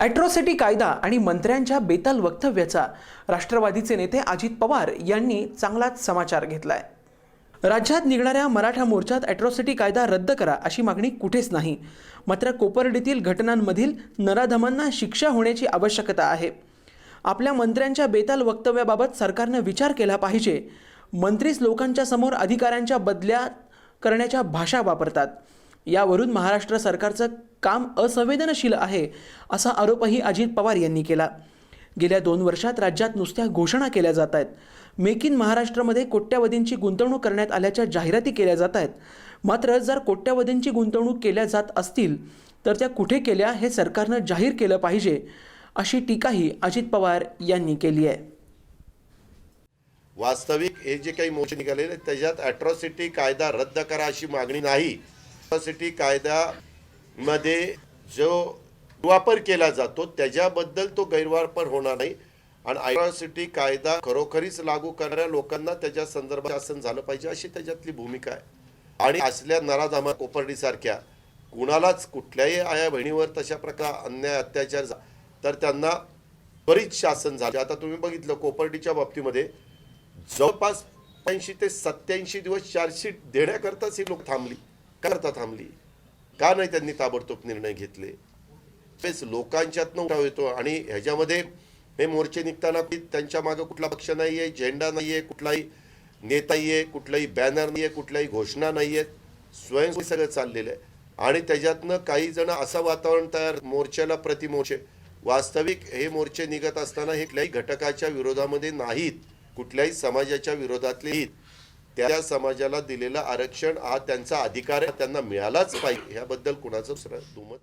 Atrocity कायदा आणि मंत्र्यांच्या बेताल वक्तव्याचा राष्ट्रवादीचे नेते अजित पवार यांनी चांगलाच समाचार घेतलाय. राज्यात निघणाऱ्या मराठा मोर्चात ॲट्रॉसिटी कायदा रद्द करा अशी मागणी कुठेच नाही. मात्र कोपर्डीतील घटनांमधील नराधमांना शिक्षा होण्याची आवश्यकता आहे. आपल्या मंत्र्यांच्या बेताल वक्तव्याबाबत सरकारनं विचार केला पाहिजे. मंत्रीच लोकांच्या समोर अधिकाऱ्यांच्या बदल्या करण्याच्या भाषा वापरतात. यावरून महाराष्ट्र सरकारचं काम असंवेदनशील आहे असा आरोपही अजित पवार यांनी केला. गेल्या दोन वर्षात राज्यात नुसत्या घोषणा केल्या जात आहेत. मेक इन महाराष्ट्रामध्ये कोट्यावधींची गुंतवणूक करण्यात आल्याच्या जाहिराती केल्या जात आहेत. मात्र जर कोट्यावधींची गुंतवणूक केल्या जात असतील तर त्या कुठे केल्या हे सरकारनं जाहीर केलं पाहिजे अशी टीकाही अजित पवार यांनी केली आहे. वास्तविक हे जे काही मोर्चे निघालेले त्याच्यात अॅट्रॉसिटी कायदा रद्द करा अशी मागणी नाही. अॅट्रॉसिटी कायद्यामध्ये जो वापर केला जातो त्याच्याबद्दल तो गैरवापर होणार नाही. आणि अॅट्रॉसिटी कायदा खरोखरीच लागू करणाऱ्या लोकांना त्याच्या संदर्भात शासन झालं पाहिजे अशी त्याच्यातली भूमिका आहे. आणि असल्या नराधामा कोपर्डीसारख्या कुणालाच कुठल्याही आया बहिणीवर तशा प्रकार अन्याय अत्याचार तर त्यांना त्वरित शासन झालं. आता तुम्ही बघितलं कोपर्डीच्या बाबतीमध्ये जवळपास ऐंशी ते सत्याऐंशी दिवस चार्जशीट देण्याकरताच ही लोक थांबली. करता थांबली का नाही त्यांनी ताबडतोब निर्णय घेतले? तेच लोकांच्यातनं उठाव येतो आणि ह्याच्यामध्ये हे मोर्चे निघताना त्यांच्या मागे कुठला पक्ष नाहीये झेंडा नाहीये कुठलाही नेता आहे कुठलाही बॅनर नाहीये कुठल्याही घोषणा नाहीयेत स्वयं सगळं चाललेलं आहे. आणि त्याच्यातनं काही जण असं वातावरण तयार मोर्चाला प्रतिमोर्चे. वास्तविक हे मोर्चे निघत असताना हे कुठल्याही घटकाच्या विरोधामध्ये नाहीत. कुठल्याही समाजाच्या विरोधातले त्या समाजाला दिलेलं आरक्षण हा त्यांचा अधिकार आहे त्यांना मिळालाच पाहिजे. ह्याबद्दल कुणाचं दुमत